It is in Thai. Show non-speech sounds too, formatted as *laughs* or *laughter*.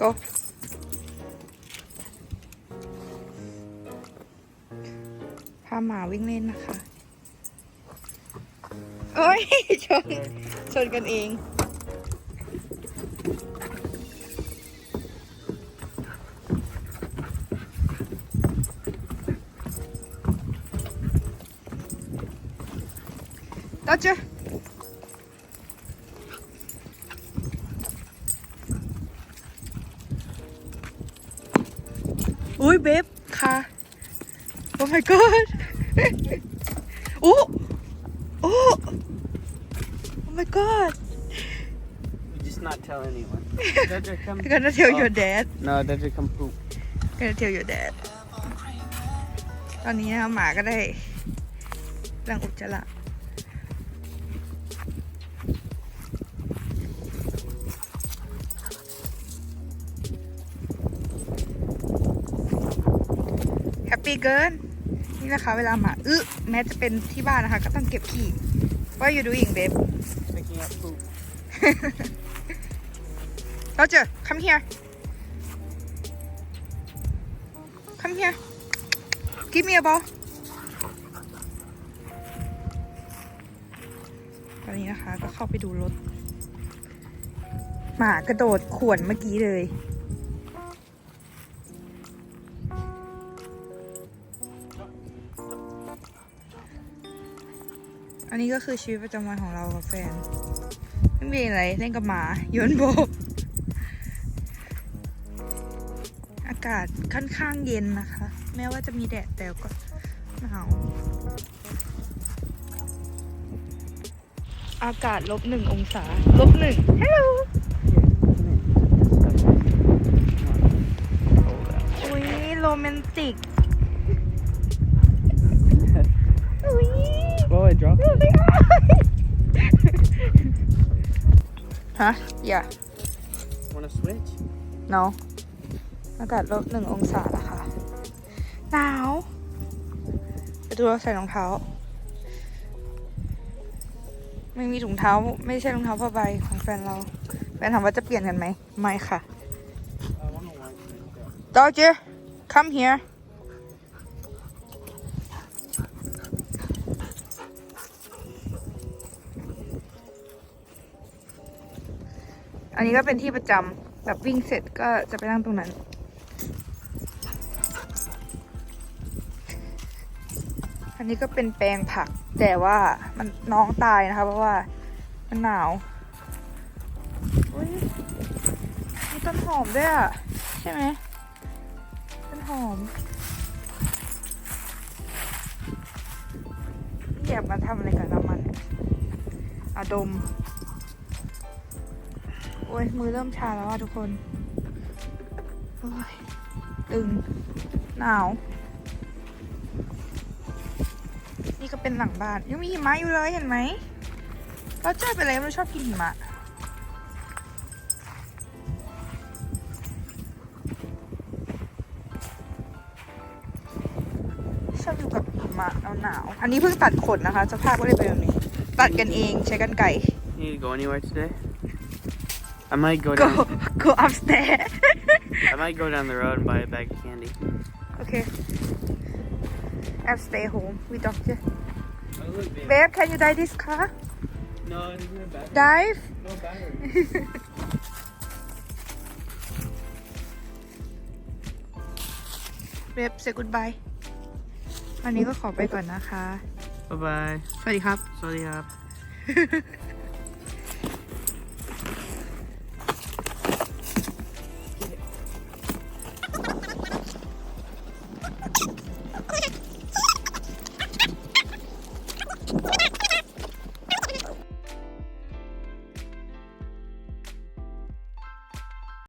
go พาหมาวิ่งเล่นนะคะโอ้ยชนชนกันเอง到这 อุ้ยเบบค่ะ โอ้ my god โอ้โอ้ oh my god You just not tell anyone. Dodger, come. I'm gonna tell Oh. your dad No, Dodger, come poop. gonna tell your dad ตอนนี้นะคะหมาก็ได้รังอุจจาระีเกิน นี่นะคะ เวลาหมาอึแม้จะเป็นที่บ้านนะคะ ก็ต้องเก็บขี้ว่าอยู่ดูอิงเบฟ Picking up poop. Roger come here come here give me a ball ตอนนี้นะคะก็เข้าไปดูรถ หมากระโดดข่วนเมื่อกี้เลย อันนี้ก็คือชีวิตประจำวันของเรากับแฟน ไม่มีอะไรเล่นกับหมาโยนโบกอากาศค่อนข้างเย็นนะคะ แม้ว่าจะมีแดดแต่ก็หนาวอากาศลบหนึ่งองศาลบหนึ่งฮัลโหลอุ้ยโรแมนติก ฮะอย่า Wanna switch? no อากาศลบหนึ่งองศานะคะหนาวไปดูเราใส่รองเท้า ไม่มีถุงเท้า ไม่ใช่รองเท้าผ้าใบของแฟนเรา แฟนถามว่าจะเปลี่ยนกันไหม ไม่ค่ะ I wanna watch it. Dodger come here อันนี้ก็เป็นที่ประจำแบบวิ่งเสร็จก็จะไปนั่งตรงนั้น อันนี้ก็เป็นแปลงผัก แต่ว่ามันน้องตายนะคะ เพราะว่ามันหนาวอุ้ยมีต้นหอมด้วยอะ ใช่ไหมต้นหอมอยากมาทำอะไรกับน้ำมันเนี่ยอาดม โอ้ยมือเริ่มชาแล้วอะทุกคนโอ้ยตึงหนาว นี่ก็เป็นหลังบ้าน ยังมีหิมะอยู่เลยเห็นไหมเราเจอไปเลยเราชอบกินหิมะชอบอยู่กับหิมะหนาวๆอันนี้เพิ่งตัดขนนะคะสภาพก็เลยเป็นแบบนี้ ตัดกันเองใช้กันไก่ need to go anywhere today? I might go go down. *laughs* go upstairs I might go down the road and buy a bag of candy. okay I'll stay home with doctor Oh, look, babe. babe can you drive this car No, it isn't a battery. drive No battery. *laughs* เบบ say goodbye วันนี้ก็ขอไปก่อนนะคะ Bye bye. สวัสดีครับ Sorry, up. *laughs*